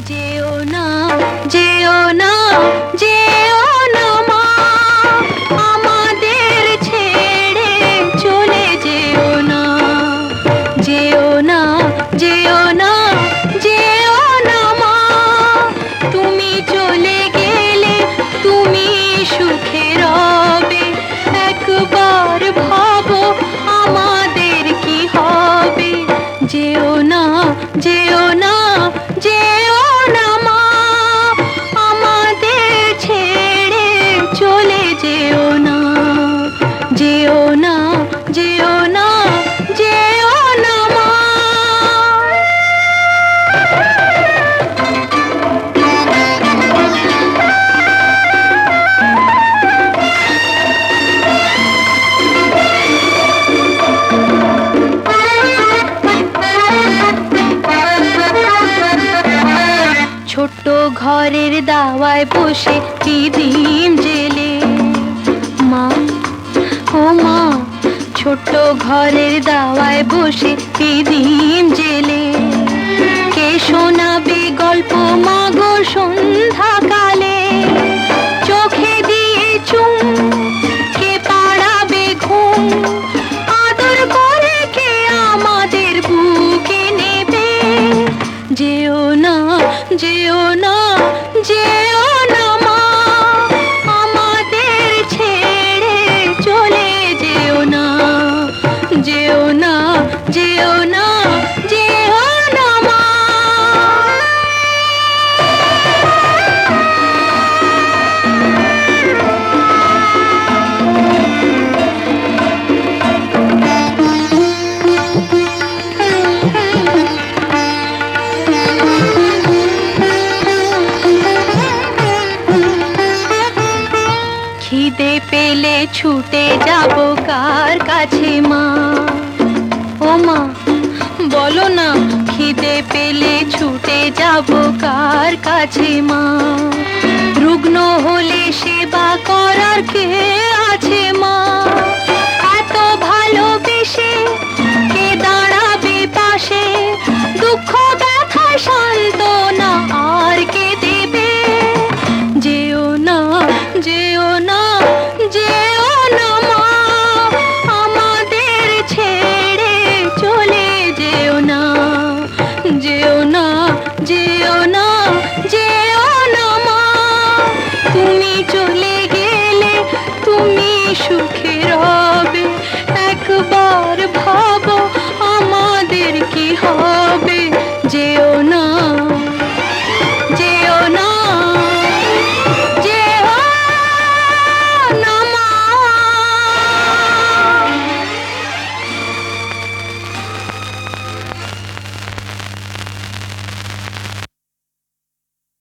যেও না যেও না যে ছোট্ট ঘরের দাওয়ায় বসে টিভিম জেলে। মা ও মা ছোট্ট ঘরের দাওয়ায় বসে টিভিম বলে ছুটে যাব কার কাছে মা? ও মা, বলো না, খিদে পেলে ছুটে যাব কার কাছে মা? রুগ্ন হলে সেবা করার কে সুখী রবে একবার ভাবো আমাদের কি হবে? যেও না